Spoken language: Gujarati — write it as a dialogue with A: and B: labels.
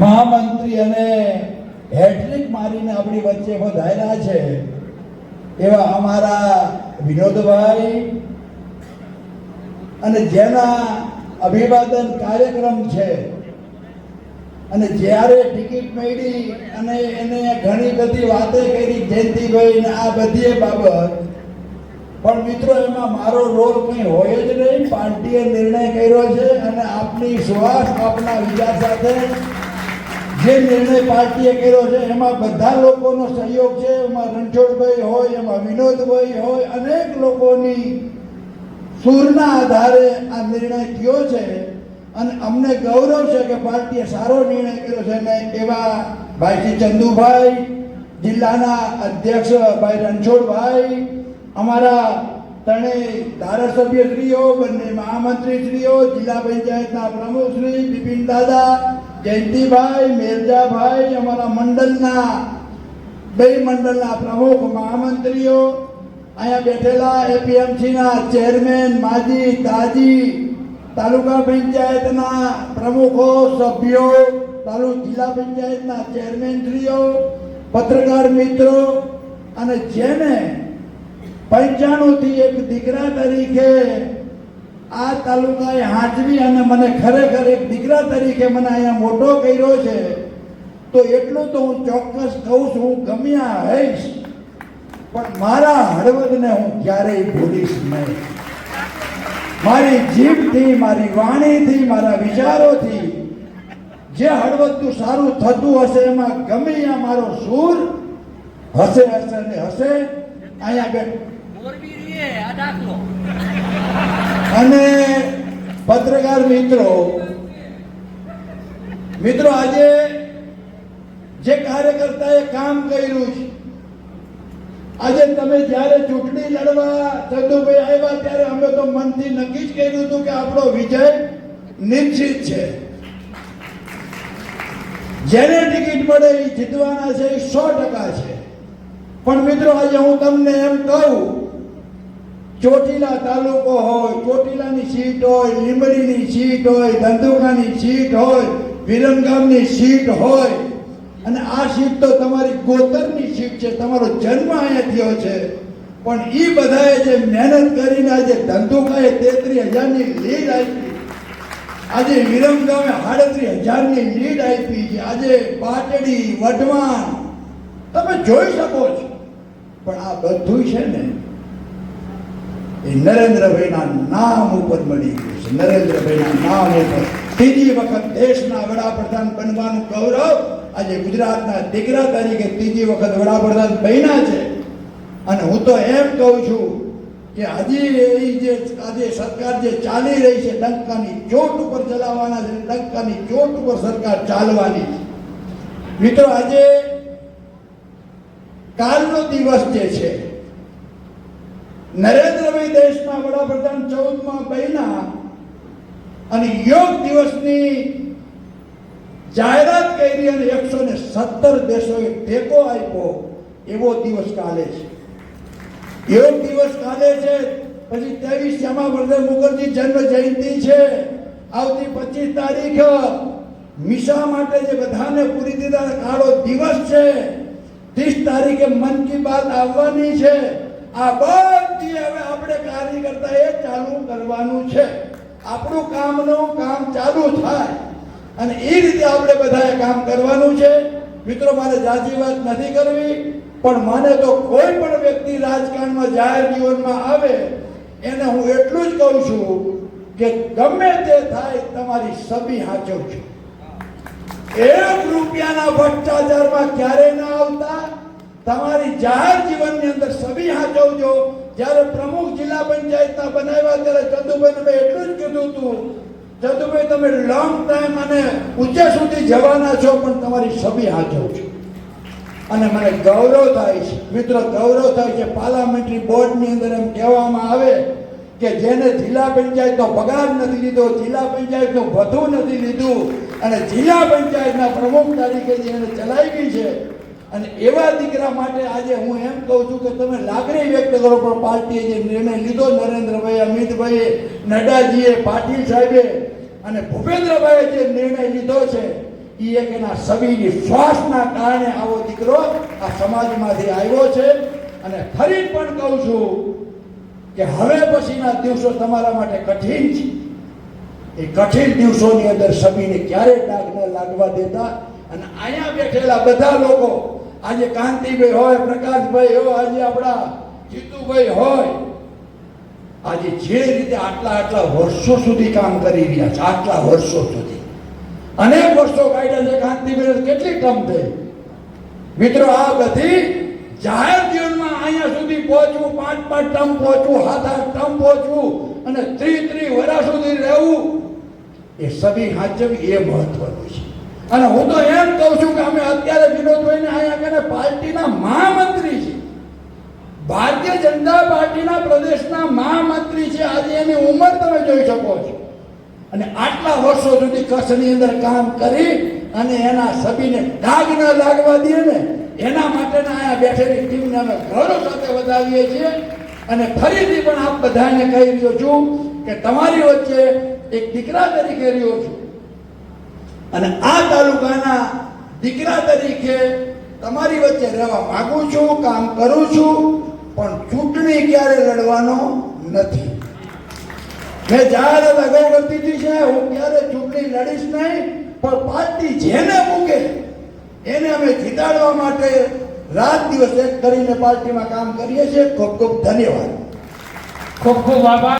A: મહામંત્રી અને હેટ્રિક મારીને આપણી વચ્ચે વધાર્યા છે. એવા અમારા વિનોદભાઈ અને જેના અભિવાદન કાર્યક્રમ છે. અને જ્યારે ટિકિટ મળી અને એને ઘણી બધી વાતો કરી જયંતિભાઈ ને આ બધી બાબત, પણ મિત્રો, એમાં મારો રોલ કંઈ હોય જ નહીં. પાર્ટીએ નિર્ણય કર્યો છે અને આપની સુવાસ આપના વિચાર સાથે જે નિર્ણય પાર્ટીએ કર્યો છે, એમાં બધા લોકોનો સહયોગ છે. એમાં રણછોડભાઈ હોય, એમાં વિનોદભાઈ હોય, અનેક લોકોની સૂરના આધારે આ નિર્ણય થયો છે. અને અમને ગૌરવ છે કે પાર્ટીએ સારો નિર્ણય કર્યો છે અને એવા ભાઈજી ચંદુભાઈ, જિલ્લાના અધ્યક્ષ ભાઈ રણછોડભાઈ, અમારા ત્રણેય ધારાસભ્યશ્રીઓ, બંને મહામંત્રીશ્રીઓ, જિલ્લા પંચાયતના પ્રમુખશ્રી, બિપિન દાદા જયંતિભાઈ, મેરજાભાઈ, અમારા મંડળના બે મંડળના પ્રમુખ મહામંત્રીઓ, અહીંયા બેઠેલા એપીએમસીના ચેરમેન માજી તાજી તાલુકા પંચાયતના પ્રમુખો, સભ્યો તાલુક જિલ્લા પંચાયતના ચેરમેનશ્રીઓ, પત્રકાર મિત્રો, અને જેને પંચાણુંથી એક દીકરા તરીકે આ તાલુકાએ હાજરી અને મને ખરેખર એક દીકરા તરીકે મને અહીંયા મોટો કર્યો છે. તો એટલું તો હું ચોક્કસ કહું છું, હું ગમ્યા હઈશ પણ મારા હળવદને હું ક્યારેય ભૂલીશ નહીં. મારી જીભથી, મારી વાણીથી, મારા વિચારોથી જે હળવદનું સારું થતું હશે, એમાં ગમે મારો સૂર હશે હશે ને હશે અહીંયા બે
B: મોરબી આ દાખલો.
A: અને પત્રકાર મિત્રો મિત્રો આજે જે કાર્યકર્તાએ કામ કર્યું છે, આજે તમે જ્યારે ચૂંટણી લડવા ચંદુભાઈ આવ્યા ત્યારે અમે તો મનથી નક્કી જ કર્યું હતું કે આપણો વિજય નિશ્ચિત છે. જેને ટિકિટ મળે એ જીતવાના છે, એ સો ટકા છે. પણ મિત્રો, આજે હું તમને એમ કહું ચોટીલા તાલુકો હોય, ચોટીલાની સીટ હોય, લીંબડીની સીટ હોય ધંધુકાની સીટ હોય, વિરમગામની સીટ હોય. અને આ સીટ તો તમારી ગોતરની સીટ છે, તમારો જન્મ અહીંયા થયો છે. પણ એ બધાએ જે મહેનત કરીને આજે ધંધુકાએ તેત્રીસ હજારની લીડ આપી. આજે વિરમગામે સાડત્રીસ હજારની લીડ આપી છે. આજે પાટડી, વઢવાણ, તમે જોઈ શકો છો. પણ આ બધું છે ને એ નરેન્દ્રભાઈના નામ ઉપર મળી ગયું છે નરેન્દ્રભાઈના નામ ઉપર ત્રીજી વખત દેશના વડાપ્રધાન બનવાનું ગૌરવ આજે ગુજરાતના દીકરા તરીકે ત્રીજી વખત વડાપ્રધાન બન્યા છે અને હું તો એમ કહું છું કે હજી એ જે આજે સરકાર જે ચાલી રહી છે ડંકાની ચોટ ઉપર ચલાવવાના છે ડંકાની ચોટ ઉપર સરકાર ચાલવાની છે મિત્રો આજે કાલનો દિવસ જે છે નરેન્દ્રભાઈ દેશના વડાપ્રધાન ચૌદમાં પહેલા અને યોગ દિવસની જાહેરાત કરી અને એકસો ને સત્તર દેશોએ ટેકો આપ્યો, એવો દિવસ કાલે છે. યોગ દિવસ કાલે છે, પછી ત્રેવીસ શ્યામાવર્ધન મુખર્જી જન્મ જયંતિ છે. આવતી પચીસ તારીખ મિશા માટે જે બધાને પૂરી દીધા, કાળો દિવસ છે. ત્રીસ તારીખે મન કી બાત આવવાની છે. આ બધી હવે આપણે કાર્યકર્તા એ ચાલુ કરવાનું છે. આપણું કામનું કામ ચાલુ થાય અને એ રીતે આપણે બધાએ કામ કરવાનું છે. મિત્રો, મારે જાજી વાત નથી કરવી, પણ મને તો કોઈ પણ વ્યક્તિ રાજકારણમાં જાહેર જીવનમાં આવે, એને હું એટલું જ કહું છું કે ગમે તે થાય તમારી સભી હાચવ છું. એક રૂપિયાના ભ્રષ્ટાચારમાં ક્યારેય ના આવતા તમારી જાહેર જીવનની અંદર સભી હાજવજો. જ્યારે પ્રમુખ જિલ્લા પંચાયતના બનાવ્યા ત્યારે ચંદુભાઈ મેં એટલું જ કીધું હતું. ચંદુભાઈ તમે લોંગ ટાઈમ અને ઊંચે સુધી જવાના છો, પણ તમારી સભી હાચવજો અને મને ગૌરવ થાય છે. મિત્રો, ગૌરવ થાય છે. પાર્લામેન્ટરી બોર્ડની અંદર એમ કહેવામાં આવે કે જેને જિલ્લા પંચાયતનો પગાર નથી લીધો, જિલ્લા પંચાયતનું વધુ નથી લીધું, અને જિલ્લા પંચાયતના પ્રમુખ તરીકે જેને ચલાવી છે અને એવા દીકરા માટે આજે હું એમ કહું છું કે તમે લાગણી વ્યક્ત કરો, પણ પાર્ટીએ જે નિર્ણય લીધો નરેન્દ્રભાઈ, અમિતભાઈએ નડ્ડાજીએ પાટીલ સાહેબે અને ભૂપેન્દ્રભાઈએ જે નિર્ણય લીધો છે એ એક એના સબીની શ્વાસના કારણે આવો દીકરો આ સમાજમાંથી આવ્યો છે. અને ફરી પણ કહું છું કે હવે પછીના દિવસો તમારા માટે કઠિન છે. એ કઠિન દિવસોની અંદર સમીને ક્યારેય ડાઘ ન લાગવા દેતા. અને અહીંયા બેઠેલા બધા લોકો આજે કાંતિભાઈ હોય, પ્રકાશભાઈ હોય, આજે આપણા જીતુભાઈ હોય. આજે જે રીતે આટલા આટલા વર્ષો સુધી કામ કરી રહ્યા છે, આટલા વર્ષો સુધી. અનેક વર્ષો કાઢ્યા છે, કાંતિભાઈ કેટલી ટર્મ થઈ મિત્રો, આ બધી જાહેર જીવનમાં અહીંયા સુધી પહોંચવું, પાંચ પાંચ ટર્મ પહોંચવું હાથ હાથ ટર્મ પહોંચવું અને ત્રી ત્રી વર્ષ સુધી રહેવું, એ સભી હાજર એ મહત્વનું છે. અને હું તો એમ કહું છું કે અમે અત્યારે વિનોદભાઈને અહીંયા કને પાર્ટીના મહામંત્રી છે ભારતીય જનતા પાર્ટીના પ્રદેશના મહામંત્રી છે. આજે એની ઉંમર તમે જોઈ શકો છો. અને આટલા વર્ષો સુધી કચ્છની અંદર કામ કરી અને એના સભીને ડાઘ ન લાગવા દઈએ ને, એના માટેના અહીંયા બેઠેલી ટીમને અમે ગૌરવ સાથે વધાવીએ છીએ. અને ફરીથી પણ આપ બધાને કહી રહ્યો છું કે તમારી વચ્ચે એક દીકરા તરીકે રહ્યો છું. અને આ તાલુકાના દીકરા તરીકે તમારી વચ્ચે રહેવા માંગુ છું, કામ કરું છું, પણ ચૂંટણી ક્યારે લડવાનો નથી. મેં જાહેરાત અગાઉ કરતી હતી છે હું ક્યારે ચૂંટણી લડીશ નહીં, પણ પાર્ટી જેને મૂકે, એને અમે જીતાડવા માટે રાત દિવસ એક કરીને પાર્ટીમાં કામ કરીએ છીએ. ખૂબ ખૂબ ધન્યવાદ.
C: ખૂબ ખૂબ આભાર.